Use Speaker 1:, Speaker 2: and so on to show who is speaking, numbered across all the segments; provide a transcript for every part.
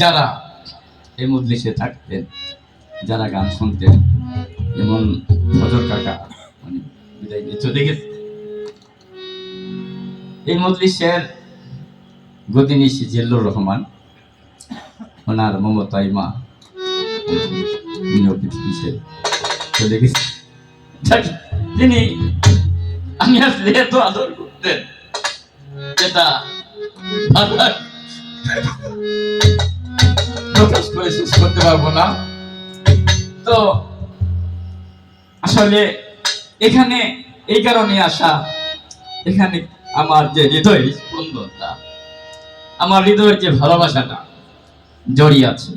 Speaker 1: যারা এই মজলিসে থাকতেন, যারা গান শুনতেন, যেমন ফজর কাকা মানে বিদায় এই মজলিসের জিল্লুর রহমান, ওনার মমতাই মা তিনি আমি আসলে এত আদর করতেন, যেটা প্রকাশ করে শেষ করতে পারব না। তো আসলে এখানে এই কারণে আসা, এখানে আমার যে হৃদয় আমার হৃদয়ের যে ভালোবাসাটা জড়িয়ে আছে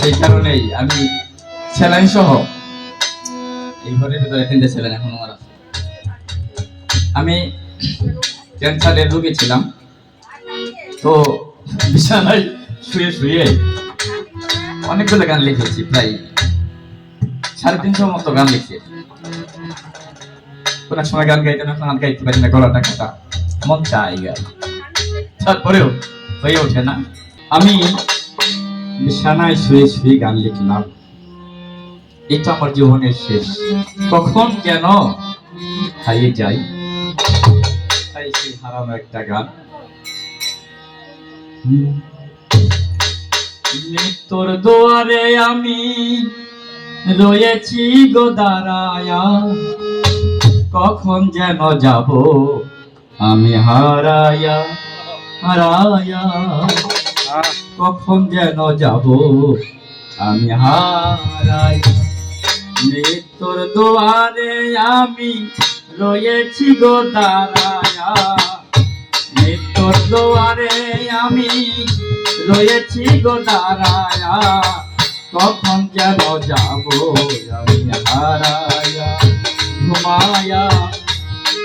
Speaker 1: সেই কারণেই আমি স্যালাইন সহ এই ঘরের ভিতরে তিনটে এখন আমার আছে। আমি ছিলাম। তো বিছানায় শুয়ে শুয়ে অনেকগুলো গান লিখেছি, প্রায় সাড়ে তিনশো মতো গান লিখছি। কোন সময় গান গাইতে না, গান গাইতে পারি না, গলাটা কাটা, মন চাই গান তারপরেও হয়ে ওঠে না। আমি বিছানায় শুয়ে শুয়ে গান লিখলাম। এটা আমার জীবনের শেষ। কখন কেন হারিয়ে যাই? হারানো একটা গান। মৃত্যুর দুয়ারে আমি রয়েছি গো দাঁড়ায়া। কখন যেন যাব আমি হারায়া হারায়া। কখন যেন যাব আমি হারায়া। মৃত্যুর দুয়ারে আমি রয়েছি গো দাঁড়ায়া। মৃত্যুর দুয়ারে আমি রয়েছি গো নারায়া কখন যেন যাব আমি হারায়া ঘুমায়া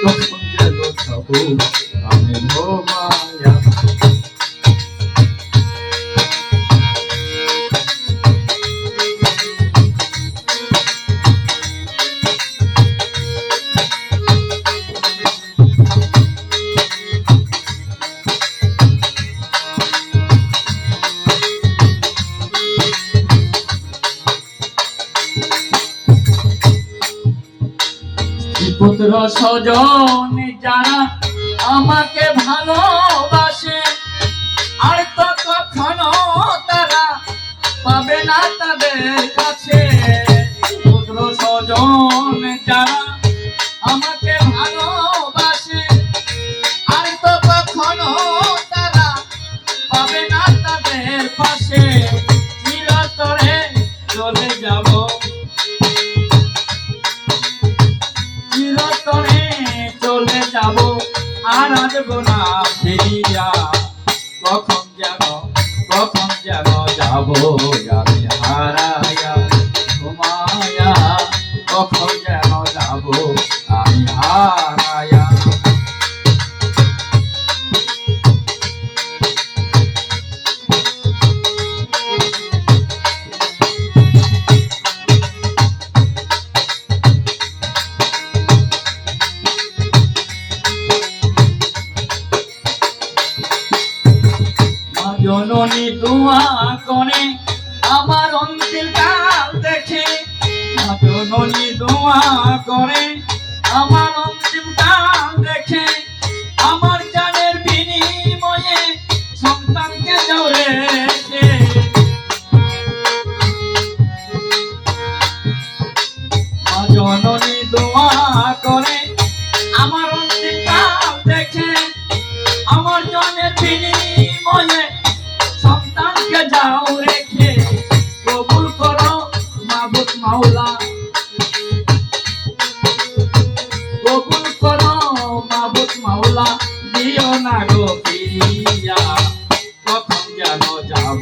Speaker 1: কখন যেন যাব পুত্র স্বজন যারা আমাকে ভালোবাসে, আর তো কখনো তারা পাবে না তাদের কাছে। পুত্র স্বজন যারা যাব আর আসব না ফিরিয়া। কখন যাব কখন যাব যাব। দোয়া করে আমার অন্তিম কাল দেখে। জননী দোয়া করে আমার অন্তিম কাল দেখে। আমার জানের বিনিময়ে সন্তানকে জোরে জননী দোয়া করে আমার অন্তিম কাল দেখে। আমার জনের বিনিময়ে যাও রেখে কবুল করো মাবুদ মাওলা। কবুল করো মাবুদ মাওলা, দিও না গো ফিরিয়া, কখন যেন যাব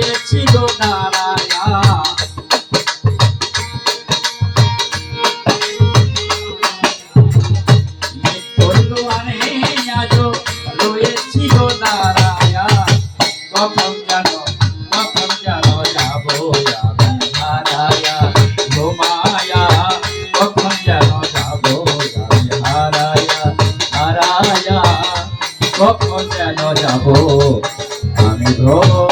Speaker 1: রয়েছি গো দাঁড়ায়া তোর দোয়ানে আজ রয়েছি গো দাঁড়ায়া কখন যেন কখন যেন যাব হারায়া ঘুমায়া কখন যেন যাব হারায়া হারায়া কখন যেন যাব আমি ঘুমায়া